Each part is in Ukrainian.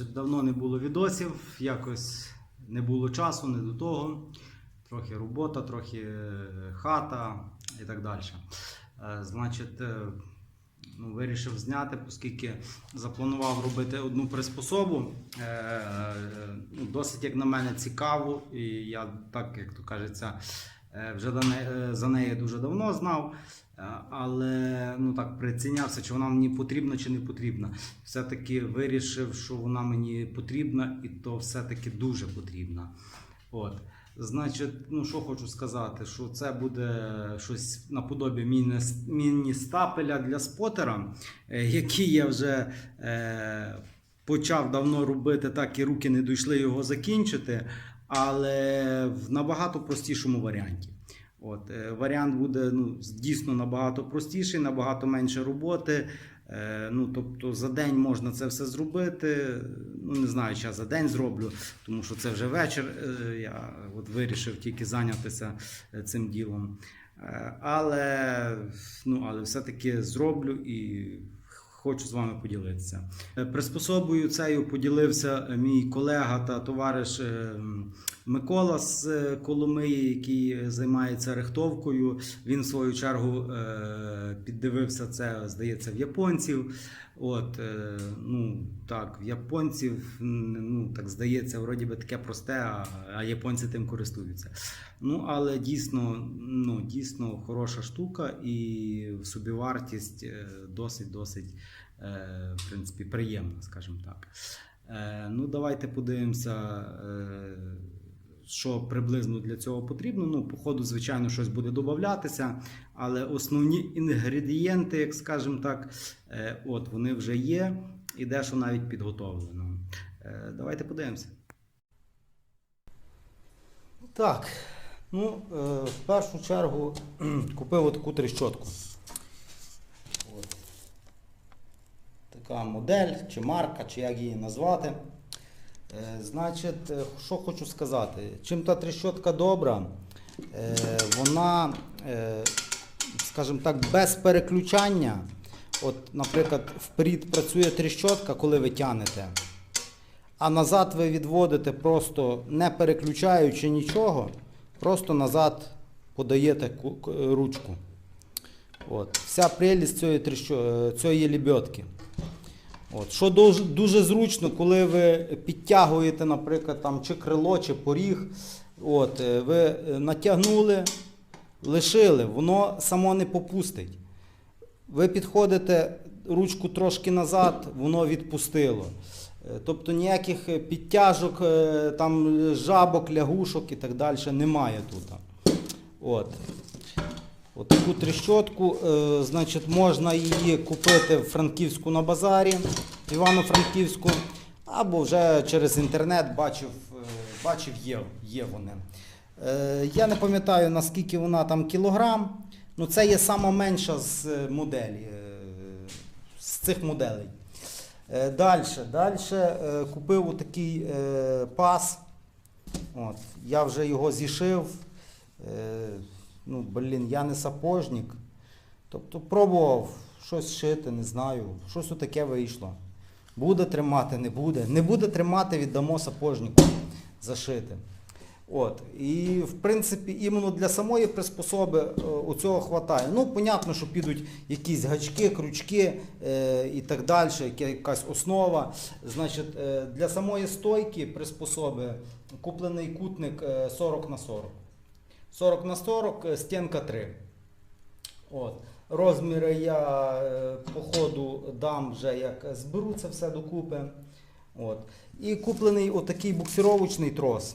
Значить, давно не було відосів, якось не було часу, не до того. Трохи робота, трохи е, хата і так далі. Е, Значить, е, ну, вирішив зняти, оскільки запланував робити одну приспособу. Ну, Досить, як на мене, цікаву. І я так, як то кажеться, вже за не- е, неї дуже давно знав. Е, Але ну так прицінявся, чи вона мені потрібна чи не потрібна. Все-таки вирішив, що вона мені потрібна, і то все-таки дуже потрібна. От. Значить, ну що хочу сказати, що це буде щось наподобі міні- міні-стапеля для спотера, е, який я вже е, почав давно робити, так і руки не дійшли його закінчити, але в набагато простішому варіанті. От, е, варіант буде ну, дійсно набагато простіший, набагато менше роботи. Е, ну, тобто за день можна це все зробити. Ну, не знаю, чи я за день зроблю, тому що це вже вечір. Е, я от вирішив тільки зайнятися цим ділом. Але, ну, але все-таки зроблю і хочу з вами поділитися. Е, Приспособою цею поділився е, мій колега та товариш е, Микола з е, Коломиї, який займається рихтовкою. Він в свою чергу е, піддивився це, здається, в японців. От, е, ну так, в японців, ну так здається, вроді би таке просте, а, японці тим користуються. Ну, але дійсно, ну, дійсно хороша штука і собівартість досить-досить е, в принципі, приємна, скажімо так. Ну, давайте подивимося, що приблизно для цього потрібно. Ну, по ходу, звичайно, щось буде додатися, але основні інгредієнти, як скажімо так, е, от вони вже є, і дещо навіть підготовлено. Е, давайте подивимося. Так, ну, е, в першу чергу купив отаку тріщотку. Така модель, чи марка, чи як її назвати. Е, значить, е, що хочу сказати. Чим та тріщотка добра, е, вона, скажімо так, без переключання. От, наприклад, вперед працює тріщотка, коли ви тянете, а назад ви відводите просто не переключаючи нічого, просто назад подаєте ку- ку- ручку. От. Вся прелість цієї, тріщо... е, цієї лебедки. От. Що дуже, зручно, коли ви підтягуєте, наприклад, там, чи крило, чи поріг, от, е, ви е, натягнули, лишили, воно само не попустить. Ви підходите ручку трошки назад, воно відпустило. Е, Тобто ніяких підтяжок, там, жабок, лягушок і так далі немає тут. От. От таку тріщотку, е, значить, можна її купити в Франківську на базарі, в Івано-Франківську, або вже через інтернет бачив, е, бачив є, є вони. Е, я не пам'ятаю, наскільки вона там кілограм, ну це є сама менша з моделі, з цих моделей. Далі, далі купив отакий е, пас. От, я вже його зішив. Е, ну, блін, я не сапожник. Тобто пробував щось шити, не знаю. Щось таке вийшло. Буде тримати, не буде. Не буде тримати, віддамо сапожнику зашити. От. І в принципі, іменно для самої приспособи е, у цього хватає. Ну, понятно, що підуть якісь гачки, крючки е, і так далі, якась основа. Значить, е, для самої стойки приспособи куплений кутник е, 40 на 40. 40 на 40, е, стінка 3. От. Розміри я е, по ходу дам вже як зберу це все докупи. От. І куплений отакий буксировочний трос.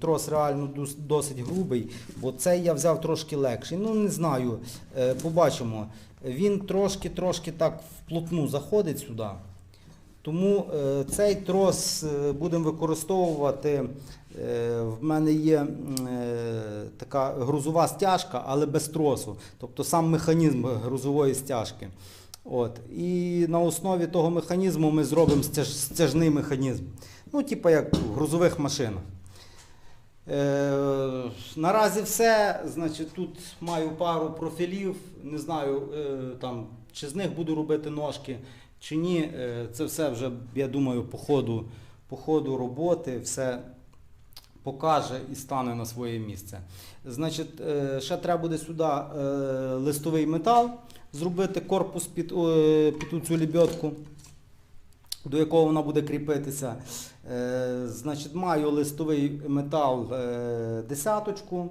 Трос реально досить грубий, бо цей я взяв трошки легший. Ну, не знаю, е, побачимо. Він трошки-трошки так вплотну заходить сюди. Тому е, цей трос е, будемо використовувати. Е, в мене є така грузова стяжка, але без тросу. Тобто сам механізм грузової стяжки. От. І на основі того механізму ми зробимо стяж, стяжний механізм. Ну, типу як в грузових машинах. Е, наразі все. Значить, тут маю пару профілів. Не знаю, е, там, чи з них буду робити ножки, чи ні, е, це все вже, я думаю, по ходу, по ходу роботи все покаже і стане на своє місце. Значить, е, ще треба буде сюди е, листовий метал зробити корпус під, під цю лебедку, до якого вона буде кріпитися. Значить, маю листовий метал е, десяточку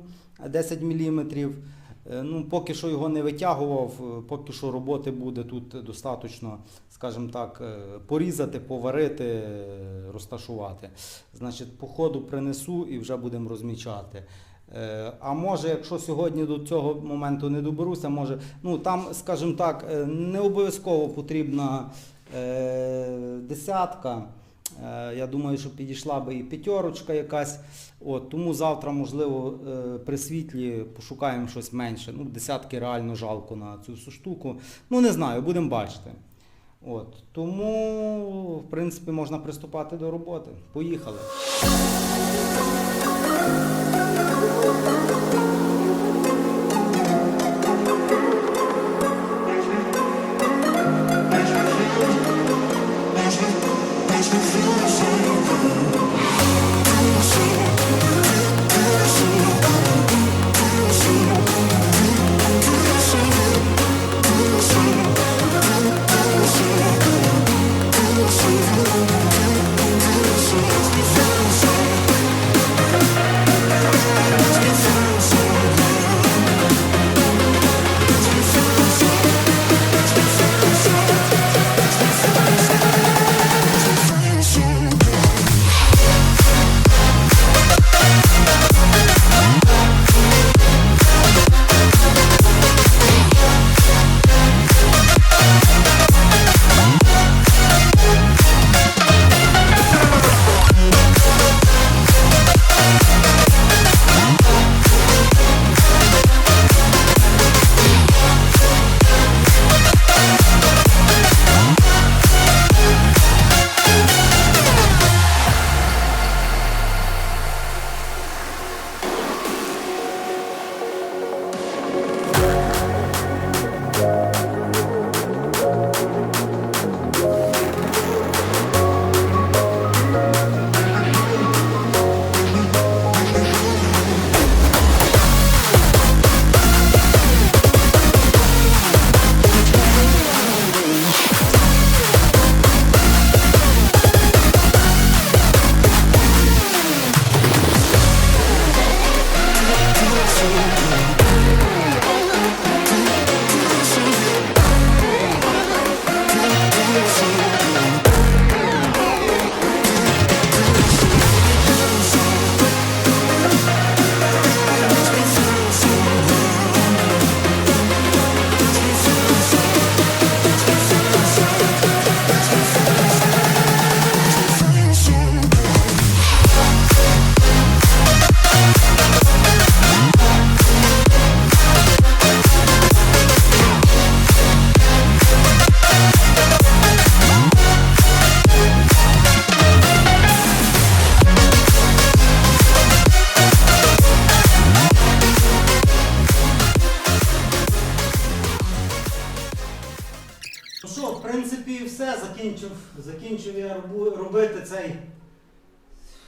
10 мм. Ну, поки що його не витягував, е, поки що роботи буде тут достатньо, скажімо так, е, порізати, поварити, е, розташувати. Значить, по ходу принесу і вже будемо розмічати. Е, А може, якщо сьогодні до цього моменту не доберуся, може, ну там, скажімо так, е, не обов'язково потрібна е, десятка. Е, Я думаю, що підійшла би і п'ятерочка якась. От, тому завтра, можливо, е, при світлі пошукаємо щось менше. Ну, десятки реально жалко на цю всю штуку. Ну, не знаю, будемо бачити. От, тому, в принципі, можна приступати до роботи. Поїхали.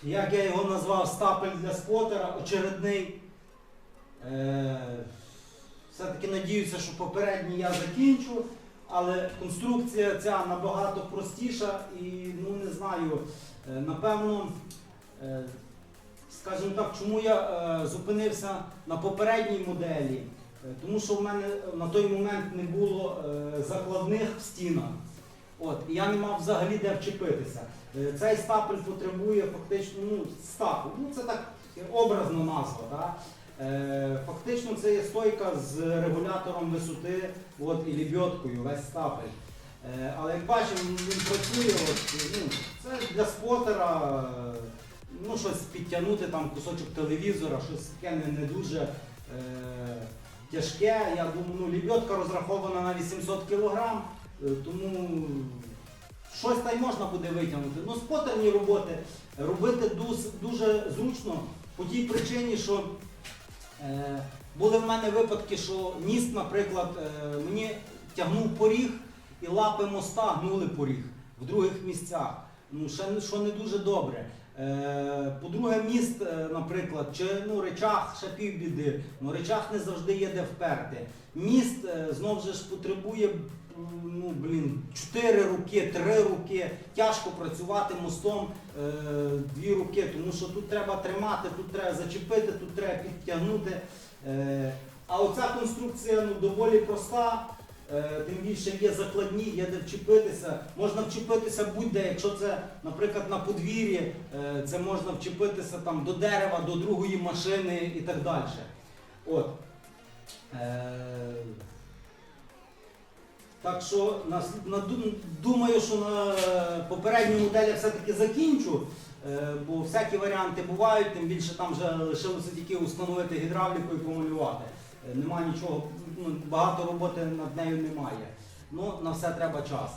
Як я його назвав, стапель для спотера, очередний. Е, все-таки надіюся, що попередній я закінчу, але конструкція ця набагато простіша і ну не знаю, е, напевно, е, скажімо так, чому я зупинився на попередній моделі. Тому що в мене на той момент не було закладних в стінах. От, я не мав взагалі де вчепитися. Е, Цей стапель потребує фактично ну, стапель. Ну, це так образно назва. Да? Е, Фактично це є стойка з регулятором висоти от, і лебедкою, весь стапель. Е, Але як бачимо, він працює, от, ну, це для спотера, ну, щось підтягнути, там кусочок телевізора, щось таке не, не дуже е, тяжке. Я думаю, ну, лебедка розрахована на 800 кг, тому щось та й можна буде витягнути. Ну, спотерні роботи робити дуже, зручно по тій причині, що е, були в мене випадки, що ніст, наприклад, е, мені тягнув поріг, і лапи моста гнули поріг в других місцях. Ну, ще що не дуже добре. Е, По-друге, міст, е, наприклад, чи ну, речах ще півбіди, ну речах не завжди є де вперти. Міст е, знов же ж потребує ну, блін, 4 руки, 3 руки. Тяжко працювати мостом е, дві руки, тому що тут треба тримати, тут треба зачепити, тут треба підтягнути. Е, а оця конструкція ну, доволі проста. Е, Тим більше є закладні, є де вчепитися. Можна вчепитися будь-де, якщо це, наприклад, на подвір'ї, е, це можна вчепитися там до дерева, до другої машини і так далі. От. Е, Так що на- думаю, що на попередню модель я все-таки закінчу, е, бо всякі варіанти бувають, тим більше там вже лишилося тільки установити гідравліку і помалювати. Е, Нема нічого, ну, багато роботи над нею немає. Ну, на все треба час.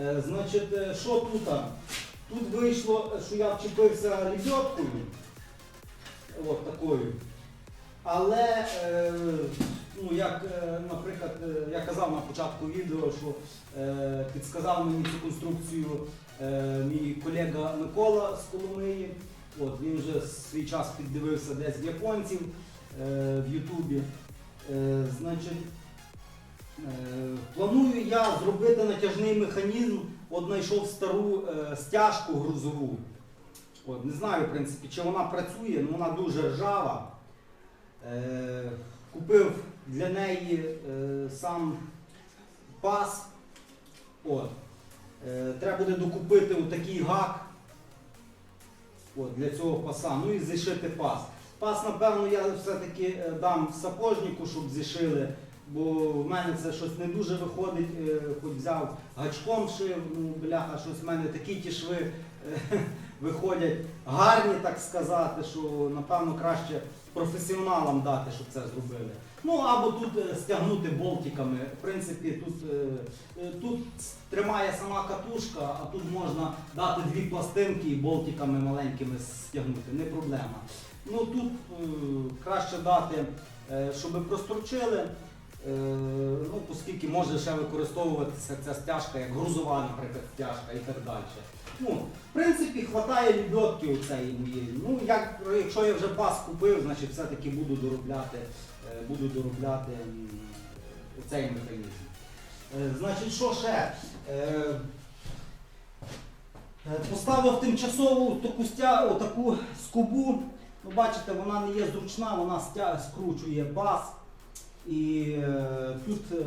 Е, Значить, е, що тут? Тут вийшло, що я вчепився лебедкою, от такою. Але, е, ну, як, е, наприклад, е, я казав на початку відео, що е, підсказав мені цю конструкцію мій колега Микола з Коломиї. От, він вже свій час піддивився десь в японців в Ютубі. Значить, планую я зробити натяжний механізм, от знайшов стару стяжку грузову. От, не знаю, в принципі, чи вона працює, але вона дуже ржава. Купив для неї е, сам пас. От. Е, треба буде докупити отакий гак от, для цього паса. Ну і зішити пас. Пас, напевно, я все-таки е, дам сапожнику, щоб зішили, бо в мене це щось не дуже виходить, е, хоч взяв гачком шив, ну, бляха, щось в мене такі ті шви е, виходять гарні, так сказати, що напевно краще професіоналам дати, щоб це зробили. Ну або тут е, стягнути болтиками. В принципі, тут, е, е, тут тримає сама катушка, а тут можна дати дві пластинки і болтиками маленькими стягнути, не проблема. Ну тут краще дати, щоб прострочили. Е, ну, оскільки може ще використовуватися ця стяжка як грузова, наприклад, стяжка і так далі. Ну, в принципі, хватає лебедки у цієї моєї. Ну, як, якщо я вже пас купив, значить все-таки буду доробляти, е, буду доробляти цей механізм. Е, Значить, що ще? Поставив тимчасову таку, стя, таку скобу. Ну, бачите, вона не є зручна, вона стя, скручує бас. І е, тут, е,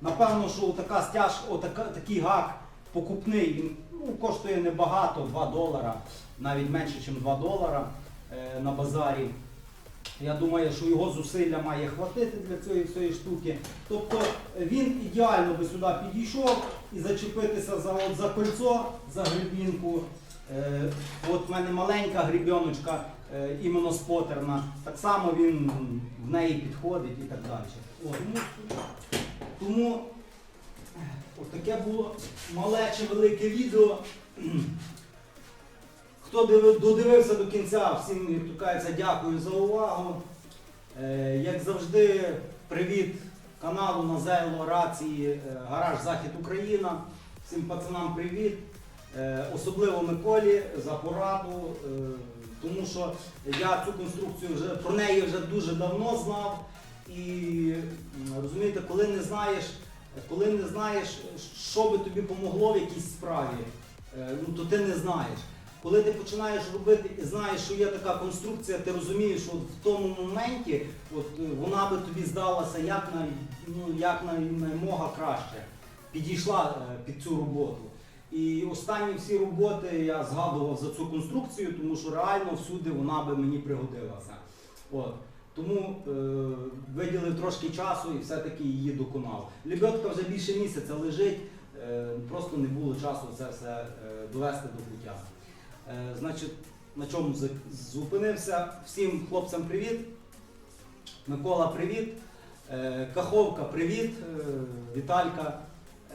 напевно, що така стяж, отака, такий гак покупний, він ну, коштує небагато, 2 долара, навіть менше, ніж 2 долара е, на базарі. Я думаю, що його зусилля має хватити для цієї всієї штуки. Тобто е, він ідеально би сюди підійшов і зачепитися за, от, за кольцо, за грибінку. Е, от в мене маленька грібіночка, іменно спотерна. Так само він в неї підходить і так далі. От, тому, тому е, от таке було мале чи велике відео. Хто додивився до кінця, всім як дякую за увагу. Е, як завжди, привіт каналу Назайло Рації е, Гараж Захід Україна. Всім пацанам привіт. Е, особливо Миколі за пораду, е, тому що я цю конструкцію вже про неї вже дуже давно знав. І розумієте, коли не знаєш, коли не знаєш, що би тобі помогло в якійсь справі, е, ну то ти не знаєш. Коли ти починаєш робити і знаєш, що є така конструкція, ти розумієш, що от в тому моменті от, е, вона би тобі здалася як на, ну, як на, наймога краще, підійшла е, під цю роботу. І останні всі роботи я згадував за цю конструкцію, тому що реально всюди вона би мені пригодилася. От. Тому е, виділив трошки часу і все-таки її доконав. Лебедка вже більше місяця лежить, е, просто не було часу це все е, довести до пуття. Е, значить, на чому зупинився? Всім хлопцям привіт. Микола, привіт. Е, Каховка, привіт. Е, Віталька.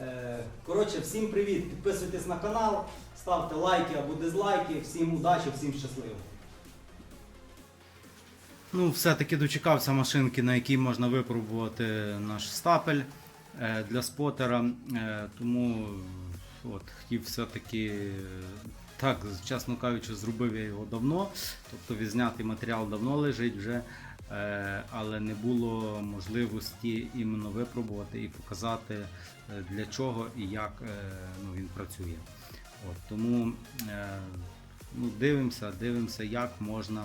Е, Коротше, всім привіт. Підписуйтесь на канал, ставте лайки або дизлайки. Всім удачі, всім щасливо. Ну, все-таки дочекався машинки, на якій можна випробувати наш стапель. е, для спотера, е, тому от, хотів все-таки, так, чесно кажучи, зробив я його давно. Тобто відзнятий матеріал давно лежить вже, але не було можливості іменно випробувати і показати е, для чого і як е, ну, він працює. От, тому е, ну, дивимося, дивимося, як можна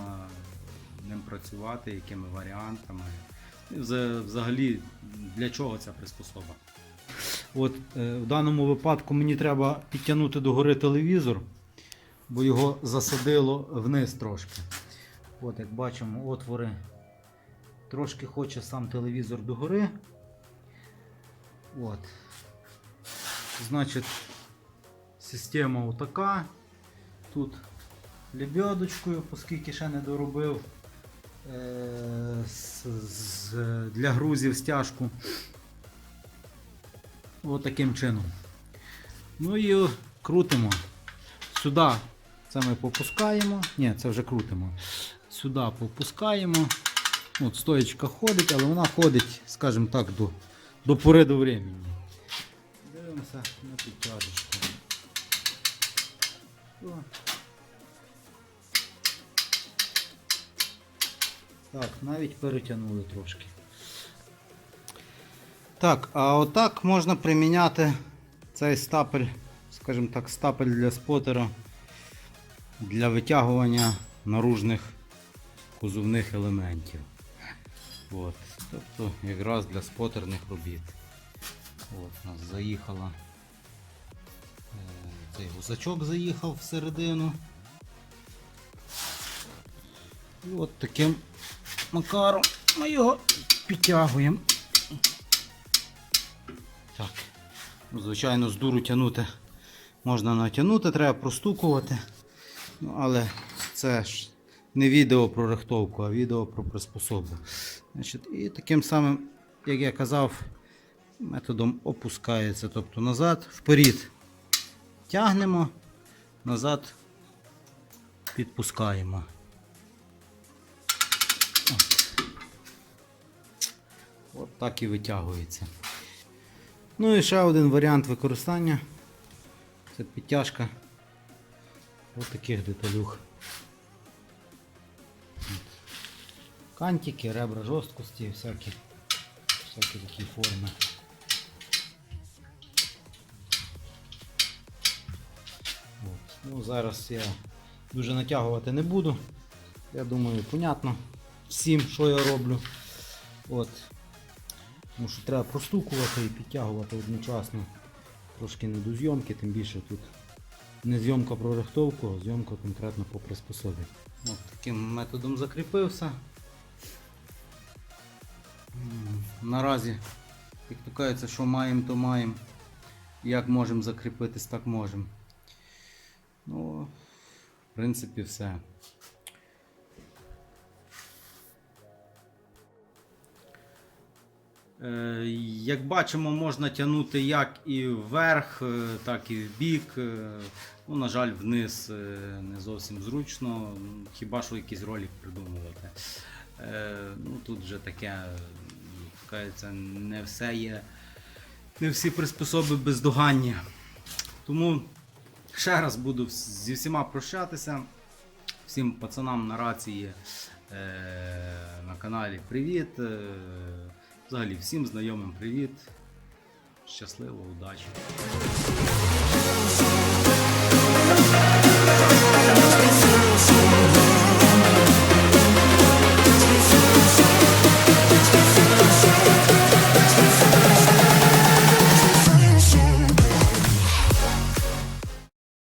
ним працювати, якими варіантами. Взагалі, для чого ця приспособа. От е, в даному випадку мені треба підтягнути догори телевізор, бо його засадило вниз трошки. От, як бачимо, отвори. Трошки хоче сам телевізор догори. От. Значить, система отака. Тут лебедочкою, оскільки ще не доробив е, з, з- для грузів стяжку. Ось таким чином. Ну і крутимо. Сюди це ми попускаємо. Ні, це вже крутимо. Сюди попускаємо. От стоєчка ходить, але вона ходить, скажімо так, до, до пори до времени. Дивимося на підтяжечку. Так, навіть перетягнули трошки. Так, а отак можна приміняти цей стапель, скажімо так, стапель для спотера для витягування наружних кузовних елементів. От. Тобто якраз для спотерних робіт. От, у нас заїхала. е, Цей гусачок заїхав всередину. І от таким макаром ми його підтягуємо. Так. Ну, Звичайно, з дуру тягнути можна натягнути, треба простукувати. Ну, але це ж не відео про рихтовку, а відео про приспособу. Значить, і таким самим, як я казав, методом опускається. Тобто назад, вперед тягнемо, назад підпускаємо. От. От так і витягується. Ну і ще один варіант використання. Це підтяжка ось таких деталюх. Кантики, ребра жорсткості, всякі, всякі такі форми. От. Ну, зараз я дуже натягувати не буду. Я думаю, понятно всім, що я роблю. От. Тому що треба простукувати і підтягувати одночасно. Трошки не до зйомки, тим більше тут не зйомка про рихтовку, а зйомка конкретно по приспособі. От таким методом закріпився. Наразі, як то кажеться, що маємо, то маємо. Як можемо закріпитись, так можемо. Ну, в принципі, все. Е, Як бачимо, можна тягнути як і вверх, е, так і в бік. Е, Ну, на жаль, вниз не зовсім зручно, хіба що якийсь ролик придумувати. Е, Ну, тут вже таке, кажеться, не все є, не всі приспособи бездоганні. Тому ще раз буду зі всіма прощатися. Всім пацанам на рації е, на каналі привіт. Е, взагалі всім знайомим привіт. Щасливо, удачі!